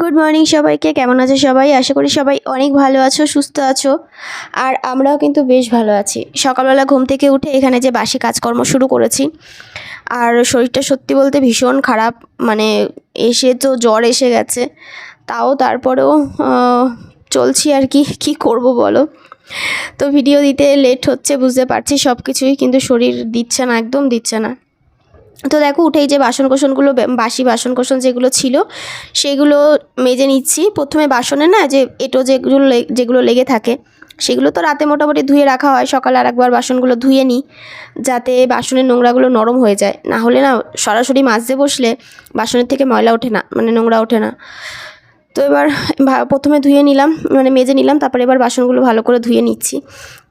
Good morning সবাইকে, কেমন আছো সবাই? আশা করি সবাই অনেক ভালো আছো, সুস্থ আছো। আর আমরাও কিন্তু বেশ ভালো আছি। সকালবেলা ঘুম থেকে উঠে এখানে যে বাসি কাজকর্ম শুরু করেছি, আর শরীরটা সত্যি বলতে ভীষণ খারাপ মানে এসে তো জ্বর এসে গেছে, তাও তারপরেও চলছি আর কি, কী করব বলো? তো ভিডিও দিতে লেট হচ্ছে, বুঝতে পারছি সব কিছুই কিন্তু শরীর দিচ্ছে না, একদম দিচ্ছে না। তো দেখো, উঠেই যে বাসন কোসনগুলো বাসি বাসন কোসন যেগুলো ছিল, সেগুলো মেজে নিচ্ছি। প্রথমে বাসনে না, যে এটো যেগুলো যেগুলো লেগে থাকে, সেগুলো তো রাতে মোটামুটি ধুয়ে রাখা হয়। সকালে আর একবার বাসনগুলো ধুয়ে নিই, যাতে বাসনের নোংরাগুলো নরম হয়ে যায়। না হলে না, সরাসরি মাজতে বসলে বাসনের থেকে ময়লা ওঠে না মানে নোংরা ওঠে না। তো এবার প্রথমে ধুয়ে নিলাম মানে মেজে নিলাম, তারপরে এবার বাসনগুলো ভালো করে ধুয়ে নিচ্ছি।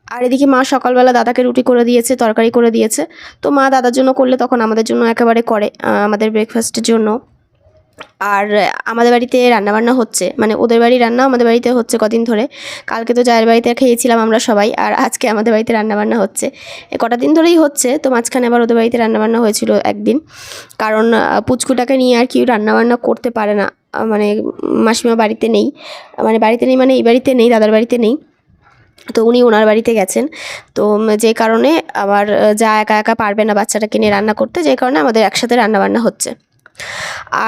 আর এদিকে মা সকালবেলা দাদাকে রুটি করে দিয়েছে, তরকারি করে দিয়েছে। তো মা দাদার জন্য করলে তখন আমাদের জন্য একেবারে করে আমাদের ব্রেকফাস্টের জন্য। আর আমাদের বাড়িতে রান্নাবান্না হচ্ছে মানে ওদের বাড়ি রান্না আমাদের বাড়িতে হচ্ছে কদিন ধরে। কালকে তো জায়ের বাড়িতে খেয়েছিলাম আমরা সবাই, আর আজকে আমাদের বাড়িতে রান্নাবান্না হচ্ছে। কটা দিন ধরেই হচ্ছে, তো মাঝখানে আবার ওদের বাড়িতে রান্নাবান্না হয়েছিল একদিন। কারণ পুচকুটাকে নিয়ে আর কেউ রান্নাবান্না করতে পারে না। মানে মাসিমা বাড়িতে নেই মানে বাড়িতে নেই মানে এই বাড়িতে নেই, দাদার বাড়িতে নেই। তো উনি ওনার বাড়িতে গেছেন। তো যে কারণে আবার যা একা একা পারবে না বাচ্চাটাকে নিয়ে রান্না করতে, যে কারণে আমাদের একসাথে রান্নাবান্না হচ্ছে।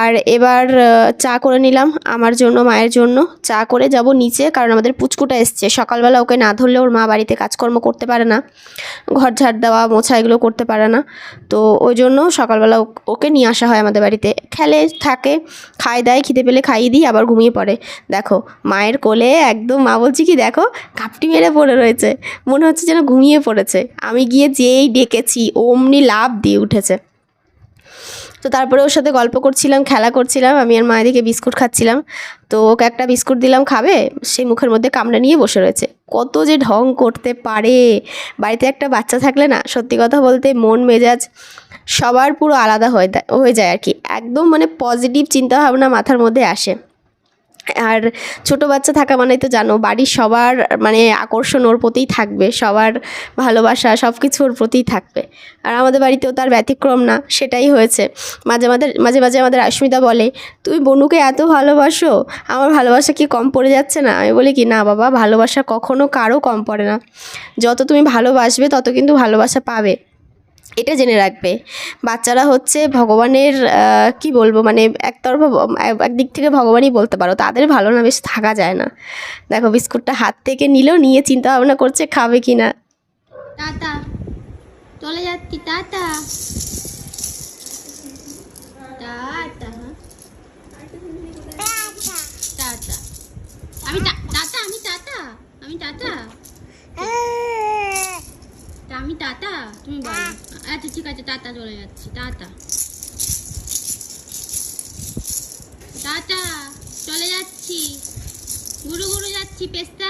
আর এবার চা করে নিলাম আমার জন্য, মায়ের জন্য। চা করে যাব নিচে, কারণ আমাদের পুচকুটা এসছে। সকালবেলা ওকে না ধরলে ওর মা বাড়িতে কাজকর্ম করতে পারে না। ঘর ঝাড় দেওয়া, মোছা এগুলো করতে পারে না। তো ওই জন্য সকালবেলা ওকে নিয়ে আসা হয় আমাদের বাড়িতে। খেলে, থাকে খাই দেয়, খিদে পেলে খাইয়ে দিই, আবার ঘুমিয়ে পড়ে। দেখো, মায়ের কোলে একদম, মা বলছি কি, দেখো ঘাপটি মেরে পড়ে রয়েছে। মনে হচ্ছে যেন ঘুমিয়ে পড়েছে। আমি গিয়ে যেই ডেকেছি, অমনি লাভ দিয়ে উঠেছে। তো তারপরে ওর সাথে গল্প করছিলাম, খেলা করছিলাম, আমি আর মায়ের দিকে বিস্কুট খাচ্ছিলাম। তো ওকে একটা বিস্কুট দিলাম, খাবে? সেই মুখের মধ্যে কামড়া নিয়ে বসে রয়েছে। কত যে ঢং করতে পারে। বাড়িতে একটা বাচ্চা থাকলে না, সত্যি কথা বলতে মন, মেজাজ সবার পুরো আলাদা হয়ে হয়ে যায় আর কি। একদম মানে পজিটিভ চিন্তাভাবনা মাথার মধ্যে আসে। আর ছোট বাচ্চা থাকা মানেই তো জানো, বাড়ির সবার মানে আকর্ষণ ওর প্রতিই থাকবে, সবার ভালোবাসা সব কিছু ওর প্রতিই থাকবে। আর আমাদের বাড়িতেও তার ব্যতিক্রম না, সেটাই হয়েছে। মাঝে মাঝে মাঝে মাঝে আমাদের আশ্মিতা বলে, তুমি বনুকে এত ভালোবাসো? আমার ভালোবাসা কি কম পড়ে যাচ্ছে না? আমি বলি কি, না বাবা, ভালোবাসা কখনো কারও কম পড়ে না। যত তুমি ভালোবাসবে, তত কিন্তু ভালোবাসা পাবে। এটা জেনে রাখবে। বাচ্চারা হচ্ছে ভগবানের কি বলব মানে একতরফা এক- একদিক থেকে ভগবানই বলতে পারো। তাদের ভালো না বেশ থাকা যায় না। দেখো বিস্কুটটা হাত থেকে নিলেও নিয়ে চিন্তা ভাবনা করছে খাবে কি না। টাটা। চলে যাচ্ছি টাটা। Tata tata. আমি টাটা আমি টাটা। আমি টাটা। তা আমি টাটা? তুমি বলো। আচ্ছা ঠিক আছে টাটা চলে যাচ্ছি। টাটা। টাটা চলে যাচ্ছি। গুরু গুরু যাচ্ছি পেস্তা।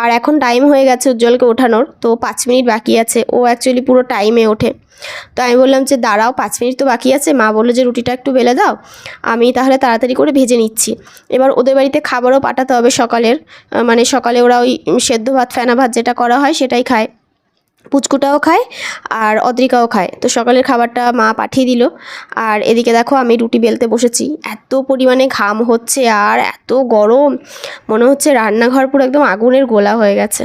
আর এখন টাইম হয়ে গেছে উজ্জ্বলকে ওঠানোর, তো পাঁচ মিনিট বাকি আছে। ও অ্যাকচুয়ালি পুরো টাইমে ওঠে। তো আমি বললাম যে, দাঁড়াও, পাঁচ মিনিট তো বাকি আছে। মা বলল যে, রুটিটা একটু বেলে দাও। আমি তাহলে তাড়াতাড়ি করে ভেজে নিচ্ছি। এবার ওদের বাড়িতে খাবারও পাঠাতে হবে সকালের। মানে সকালে ওরা ওই সেদ্ধ ভাত, ফেনা ভাত যেটা করা হয় সেটাই খায়। পুচকুটাও খায় আর অদ্রিকাও খায়। তো সকালের খাবারটা মা পাঠিয়ে দিল। আর এদিকে দেখো আমি রুটি বেলতে বসেছি। এত পরিমাণে ঘাম হচ্ছে আর এত গরম। মনে হচ্ছে রান্নাঘর পুরো একদম আগুনের গোলা হয়ে গেছে।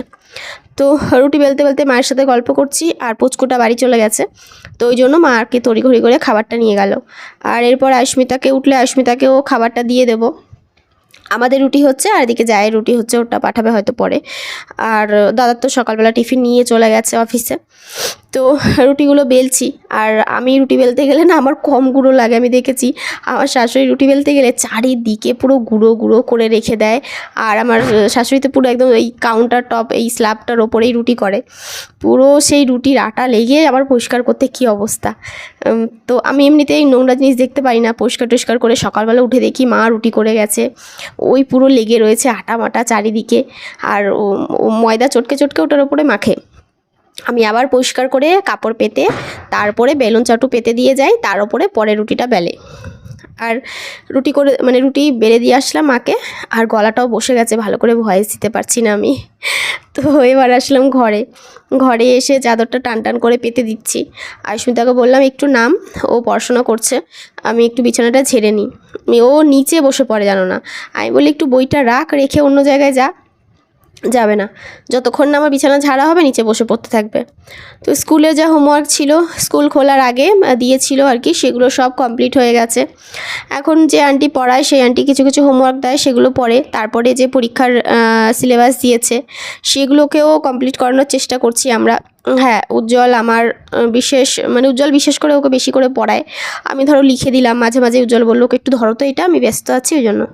তো রুটি বেলতে বেলতে মায়ের সাথে গল্প করছি আর পুচকুটা বাড়ি চলে গেছে। তো ওই জন্য মা আর কি তড়িঘড়ি করে খাবারটা নিয়ে গেল। আর এরপর আশ্মিতাকে উঠলে আশ্মিতাকেও খাবারটা দিয়ে দেবো। আমাদের রুটি হচ্ছে আর এদিকে যায় রুটি হচ্ছে ওটা পাঠাবে হয়তো পরে। আর দাদার তো সকালবেলা টিফিন নিয়ে চলে গেছে অফিসে। তো রুটিগুলো বেলছি। আর আমি রুটি বেলতে গেলে না আমার কম গুঁড়ো লাগে, আমি দেখেছি। আমার শাশুড়ি রুটি বেলতে গেলে চারিদিকে পুরো গুঁড়ো গুঁড়ো করে রেখে দেয়। আর আমার শাশুড়ি তো পুরো একদম এই কাউন্টার টপ এই স্ল্যাবটার ওপরেই রুটি করে। পুরো সেই রুটির আটা লেগে আবার পরিষ্কার করতে কী অবস্থা? তো আমি এমনিতেই নোংরা জিনিস দেখতে পারি না। পরিষ্কার টরিষ্কার করে সকালবেলা উঠে দেখি মা রুটি করে গেছে। ওই পুরো লেগে রয়েছে আটা মাটা চারিদিকে। আর ময়দা চটকে চটকে ওটার ওপরে মাখে। আমি আবার পরিষ্কার করে কাপড় পেতে, তারপরে বেলুন চাটু পেতে দিয়ে যাই, তার ওপরে পরে রুটিটা বেলে। আর রুটি করে মানে রুটি বেলে দিয়ে আসলাম মাকে, আর গলাটাও বসে গেছে, ভালো করে ভয়েস দিতে পারছি না আমি। তো এবার আসলাম ঘরে। ঘরে এসে চাদরটা টান টান করে পেতে দিচ্ছি। আর সুমিতাকে বললাম, একটু নাম, ও পড়াশোনা করছে, আমি একটু বিছানাটা ঝেড়ে নিই। ও নিচে বসে পড়ে, জানো না। আমি বলি একটু বইটা রাখ, রেখে অন্য জায়গায় যা। যাবে না। যতক্ষণ না আমার বিছানা ঝাড়া হবে, নিচে বসে পড়তে থাকবে। তো স্কুলে যা হোমওয়ার্ক ছিল, স্কুল খোলার আগে দিয়েছিল আর কি, সেগুলো সব কমপ্লিট হয়ে গেছে। এখন যে আন্টি পড়ায়, সেই আন্টি কিছু কিছু হোমওয়ার্ক দেয়, সেগুলো পড়ে। তারপরে যে পরীক্ষার সিলেবাস দিয়েছে, সেগুলোকেও কমপ্লিট করানোর চেষ্টা করছি আমরা। হ্যাঁ উজ্জ্বল আমার বিশেষ মানে উজ্জ্বল বিশেষ করে ওকে বেশি করে পড়ায়। আমি ধরো লিখে দিলাম, মাঝে মাঝে উজ্জ্বল বলল, "ওকে একটু ধরো তো এটা, আমি ব্যস্ত আছি ওই জন্য।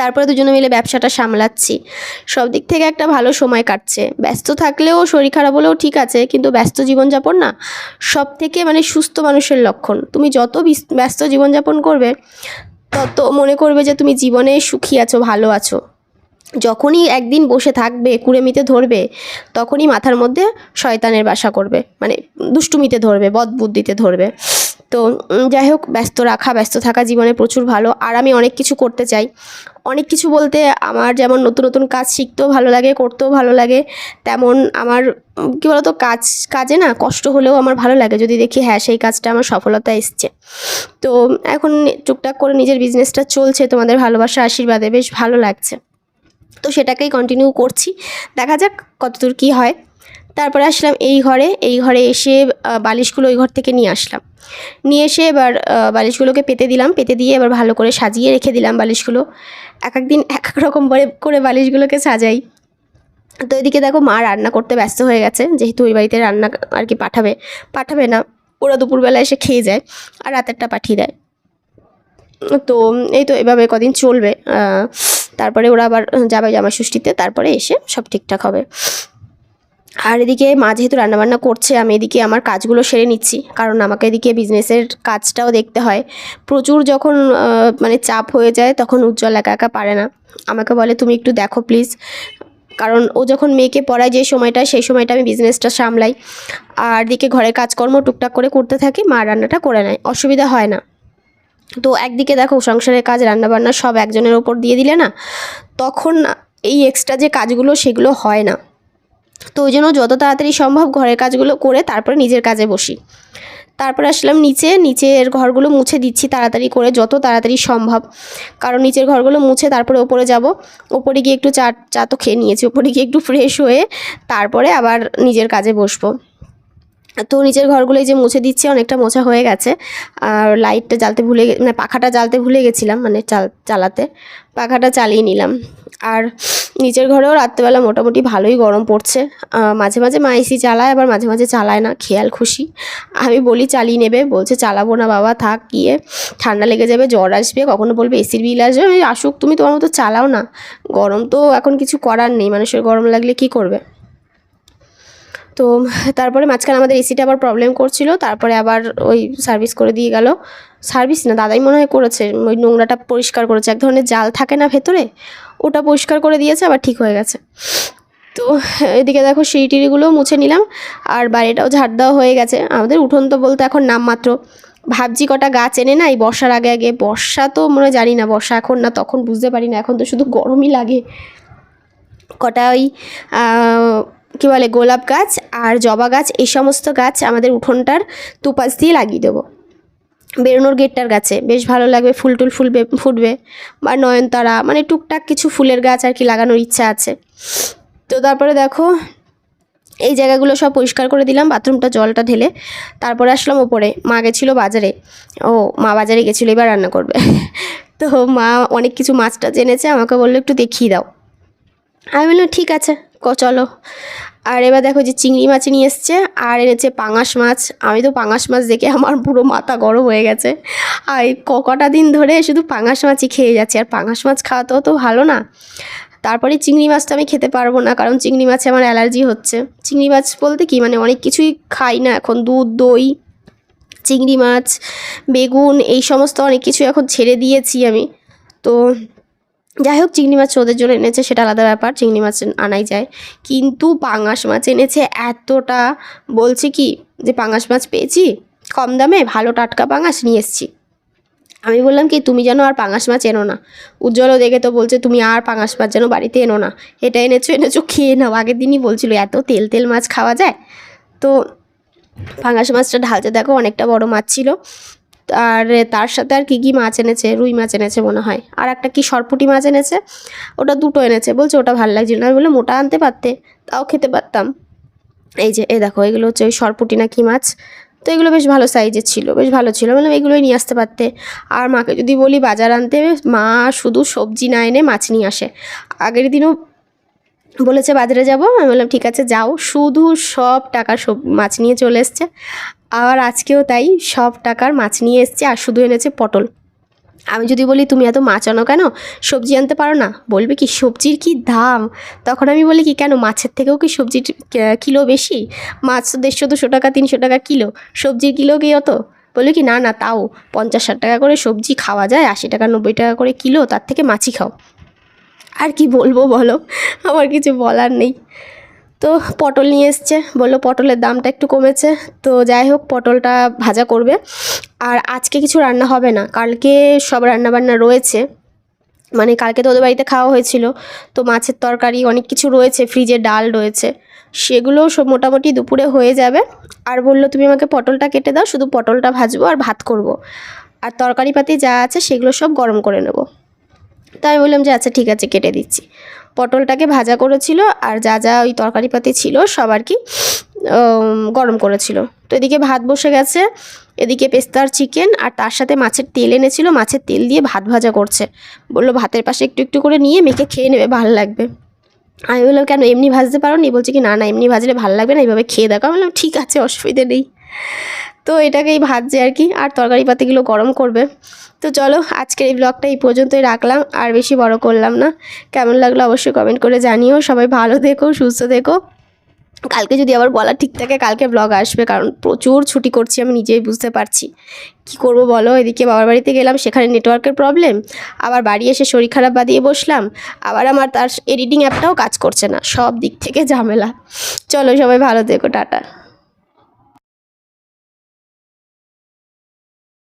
তারপরে দুজনে মিলে ব্যবসাটা সামলাচ্ছি। সব দিক থেকে একটা ভালো সময় কাটছে। ব্যস্ত থাকলেও শরীর খারাপ হলেও ঠিক আছে, কিন্তু ব্যস্ত জীবনযাপন না সব থেকে মানে সুস্থ মানুষের লক্ষণ। তুমি যত ব্যস্ত জীবনযাপন করবে, তত মনে করবে যে তুমি জীবনে সুখী আছো, ভালো আছো। যখনই একদিন বসে থাকবে, কুড়েমিতে ধরবে, তখনই মাথার মধ্যে শয়তানের বাসা করবে। মানে দুষ্টুমিতে ধরবে বদ বুদ্ধিতে ধরবে। তো যাই হোক, ব্যস্ত রাখা, ব্যস্ত থাকা জীবনে প্রচুর ভালো। আর আমি অনেক কিছু করতে চাই। অনেক কিছু বলতে আমার যেমন নতুন নতুন কাজ শিখতেও ভালো লাগে, করতেও ভালো লাগে, তেমন আমার কী বলতো, কাজ, কাজে না কষ্ট হলেও আমার ভালো লাগে। যদি দেখি হ্যাঁ সেই কাজটা আমার সফলতা এসছে। তো, এখন টুকটাক করে নিজের বিজনেসটা চলছে, তোমাদের ভালোবাসা, আশীর্বাদে বেশ ভালো লাগছে। তো, সেটাকেই কন্টিনিউ করছি। দেখা যাক কতদূর কী হয়। তারপরে আসলাম এই ঘরে এই ঘরে এসে বালিশগুলো ওই ঘর থেকে নিয়ে আসলাম। নিয়ে এসে এবার বালিশগুলোকে পেতে দিলাম, পেতে দিয়ে এবার ভালো করে সাজিয়ে রেখে দিলাম বালিশগুলো। এক এক দিন, এক এক রকম করে করে বালিশগুলোকে সাজাই। তো এদিকে দেখো মা রান্না করতে ব্যস্ত হয়ে গেছে, যেহেতু ওই বাড়িতে রান্না আর কি পাঠাবে পাঠাবে না। ওরা দুপুরবেলা এসে খেয়ে যায় আর রাতেরটা পাঠিয়ে দেয়। তো এই তো এভাবে কদিন চলবে তারপরে ওরা আবার যাবে জামা ষষ্ঠীতে তারপরে এসে সব ঠিকঠাক হবে। আর এদিকে মা যেহেতু রান্নাবান্না করছে, আমি এদিকে আমার কাজগুলো সেরে নিচ্ছি। কারণ আমাকে এদিকে বিজনেসের কাজটাও দেখতে হয়। প্রচুর যখন মানে চাপ হয়ে যায়, তখন উজ্জ্বল একা একা পারে না। আমাকে বলে, তুমি একটু দেখো প্লিজ কারণ ও যখন মেয়েকে পড়ায় যে সময়টা, সেই সময়টা আমি বিজনেসটা সামলাই। আর দিকে ঘরের কাজকর্ম টুকটাক করে করতে থাকি, মা রান্নাটা করে নেয়। অসুবিধা হয় না। তো একদিকে দেখো, সংসারের কাজ, রান্নাবান্না সব একজনের ওপর দিয়ে দিলে না, তখন এই এক্সট্রা যে কাজগুলো, সেগুলো হয় না। তো ওই জন্য যত তাড়াতাড়ি সম্ভব ঘরের কাজগুলো করে তারপরে নিজের কাজে বসি। তারপরে আসলাম নিচে, নিচের ঘরগুলো মুছে দিচ্ছি তাড়াতাড়ি করে যত তাড়াতাড়ি সম্ভব। কারণ নিচের ঘরগুলো মুছে তারপরে ওপরে যাব। ওপরে গিয়ে একটু চা চা তো খেয়ে নিয়েছি, ওপরে গিয়ে একটু ফ্রেশ হয়ে তারপরে আবার নিজের কাজে বসবো। তো নিচের ঘরগুলো যে মুছে দিচ্ছি, অনেকটা মোছা হয়ে গেছে। আর লাইটটা জ্বালতে ভুলে মানে পাখাটা জ্বালতে ভুলে গেছিলাম মানে চাল, চালাতে। পাখাটা চালিয়ে নিলাম। আর নিচের ঘরেও রাত্রেবেলা মোটামুটি ভালোই গরম পড়ছে। মাঝে মাঝে মা এসি চালায়, আবার মাঝে মাঝে চালায় না, খেয়াল খুশি। আমি বলি, চালিয়ে নেবে। বলছে, চালাবো না বাবা, থাক, গিয়ে ঠান্ডা লেগে যাবে, জ্বর আসবে। কখনো বলবে, এসির বিল আসবে। আমি আসুক, তুমি তোমার মতো চালাও না। গরম তো এখন কিছু করার নেই, মানুষের গরম লাগলে কি করবে? তো তারপরে মাঝখানে আমাদের এসিটা আবার প্রবলেম করছিল, তারপরে আবার ওই সার্ভিস করে দিয়ে গেল। সার্ভিস না, দাদাই মনে হয় করেছে, ওই নোংরাটা পরিষ্কার করেছে, এক ধরনের জাল থাকে না ভেতরে? ওটা পরিষ্কার করে দিয়েছে, আবার ঠিক হয়ে গেছে। তো এদিকে দেখো সিঁড়ি টিড়িগুলোও মুছে নিলাম, আর বাড়িটাও ঝাড় দেওয়া হয়ে গেছে। আমাদের উঠোন তো বলতে এখন নামমাত্র ভাবছি কটা গাছ এনে না এই বর্ষার আগে আগে, বর্ষা তো মনে জানি না, বর্ষা এখন না তখন বুঝতে পারি না, এখন তো শুধু গরমই লাগে। কটা ওই কী বলে গোলাপ গাছ আর জবা গাছ, এই সমস্ত গাছ আমাদের উঠোনটার দুপাশ দিয়ে লাগিয়ে দেবো। বেরোনোর গেটটার গাছে। বেশ ভালো লাগবে, ফুল টুল ফুলবে, ফুটবে। বা নয়নতারা মানে টুকটাক কিছু ফুলের গাছ আর কি লাগানোর ইচ্ছা আছে। তো তারপরে দেখো, এই জায়গাগুলো সব পরিষ্কার করে দিলাম, বাথরুমটা, জলটা ঢেলে। তারপরে আসলাম ওপরে। মা গেছিল বাজারে। ও, মা বাজারে গেছিল, এবার রান্না করবে। তো মা অনেক কিছু মাছটা জেনেছে, আমাকে বলল, একটু দেখিয়ে দাও। আমি বললাম, ঠিক আছে, ক, চলো। আর এবার দেখো যে চিংড়ি মাছ নিয়ে এসছে, আর এনেছে পাঙাশ মাছ। আমি তো পাঙাশ মাছ দেখে আমার পুরো মাথা গরম হয়ে গেছে। আর কটা দিন ধরে শুধু পাঙাশ মাছই খেয়ে যাচ্ছি, আর পাঙাশ মাছ খাওয়াতেও তো ভালো না। তারপরে চিংড়ি মাছটা আমি খেতে পারব না, কারণ চিংড়ি মাছে আমার অ্যালার্জি হচ্ছে। চিংড়ি মাছ বলতে কি মানে অনেক কিছুই খাই না এখন, দুধ, দই, চিংড়ি মাছ, বেগুন, এই সমস্ত অনেক কিছু এখন ছেড়ে দিয়েছি আমি। তো যাই হোক চিংড়ি মাছ ওদের জন্য এনেছে, সেটা আলাদা ব্যাপার, চিংড়ি মাছ আনাই যায়। কিন্তু পাঙাশ মাছ এনেছে এতটা, বলছে কি, যে পাঙাশ মাছ পেয়েছি, কম দামে ভালো টাটকা পাঙাশ নিয়ে এসছি। আমি বললাম কি, তুমি যেন আর পাঙাশ মাছ এনো না। উজ্জ্বলও দেখে তো বলছে, তুমি আর পাঙাশ মাছ যেন বাড়িতে এনো না। এটা এনেছো এনেছো, খেয়ে নাও। আগের দিনই বলছিল, এত তেল তেল মাছ খাওয়া যায়? তো পাঙাশ মাছটা ঢালতে দেখো, অনেকটা বড় মাছ ছিল। আর তার সাথে আর কী কী মাছ এনেছে? রুই মাছ এনেছে মনে হয়। আর একটা কি সরপুটি মাছ এনেছে? ওটা দুটো এনেছে। বলছে ওটা ভালো লাগছিল না। আমি বললাম ওটা আনতে পারতে? তাও খেতে পারতাম। এই যে এ দেখো, এগুলো হচ্ছে ওই সরপুটি না কি মাছ? তো এগুলো বেশ ভালো সাইজের ছিল, বেশ ভালো ছিল। বললাম, এগুলোই নিয়ে আসতে পারতে। আর মাকে যদি বলি বাজার আনতে, মা শুধু সবজি না এনে মাছ নিয়ে আসে। আগের দিনও বলেছে, বাজারে যাব? আমি বললাম, ঠিক আছে, যাও। শুধু সব টাকা সব মাছ নিয়ে চলে এসছে। আবার আজকেও তাই সব টাকার মাছ নিয়ে এসছে আর শুধু এনেছে পটল। আমি যদি বলি, তুমি এত মাছ আনো কেন? সবজি আনতে পারো না? বলবে কি, সবজির কি দাম? তখন আমি বলি কি, কেন? মাছের থেকেও কি সবজির কিলো বেশি? মাছ দেড়শো, দুশো টাকা, তিনশো টাকা কিলো। সবজির কিলো কি অত? বলবে কি, না না, তাও। পঞ্চাশ, ষাট টাকা করে সবজি খাওয়া যায়, আশি টাকা, নব্বই টাকা করে কিলো, তার থেকে মাছই খাও। আর কি বলব বলো? আমার কিছু বলার নেই। তো পটল নিয়ে এসছে। বলল পটলের দামটা একটু কমেছে। তো যাই হোক, পটলটা ভাজা করবে। আর আজকে কিছু রান্না হবে না। কালকে সব রান্না বান্না রয়েছে। মানে কালকে তো ওদের বাড়িতে খাওয়া হয়েছিল। তো মাছের তরকারি অনেক কিছু রয়েছে। ফ্রিজে ডাল রয়েছে। সেগুলো সব মোটামুটি দুপুরে হয়ে যাবে। আর বলল, তুমি আমাকে পটলটা কেটে দাও। শুধু পটলটা ভাজবো আর ভাত করব। আর তরকারি পাতি যা আছে সেগুলো সব গরম করে নেব। তাই বললাম যে আচ্ছা ঠিক আছে, কেটে দিচ্ছি। পটলটাকে ভাজা করেছিল আর যা যা ওই তরকারিপাতি ছিল সব আর কি গরম করেছিল। তো এদিকে ভাত বসে গেছে, এদিকে পেস্তার চিকেন আর তার সাথে মাছের তেল এনেছিল, মাছের তেল দিয়ে ভাত ভাজা করছে। বলল, ভাতের পাশে একটু একটু করে নিয়ে মেখে খেয়ে নেবে, ভালো লাগবে। আমি বললাম, কেন, এমনি ভাজতে পারো নি বলছে কি, না না, এমনি ভাজলে ভালো লাগবে না, এইভাবে খেয়ে দেখো। আমি বললাম, ঠিক আছে, অসুবিধে নেই। তো এটাকেই ভাজছে আর কি, আর তরকারি পাতিগুলো গরম করবে। তো চলো, আজকের এই ব্লগটা এই পর্যন্তই রাখলাম, আর বেশি বড় করলাম না। কেমন লাগল অবশ্যই কমেন্ট করে জানিও। সবাই ভালো থেকো, সুস্থ থেকো। কালকে যদি আবার বলা ঠিক থাকে, কালকে ব্লগ আসবে, কারণ প্রচুর ছুটি করছি আমি, নিজেই বুঝতে পারছি। কি করব বলো? এদিকে বাবার বাড়িতে গেলাম, সেখানে নেটওয়ার্কের প্রবলেম আবার বাড়ি এসে শরীর খারাপ বাদিয়ে বসলাম। আবার আমার তার এডিটিং অ্যাপটাও কাজ করছে না, সব দিক থেকে ঝামেলা। চলো সবাই ভালো থেকো, টাটা।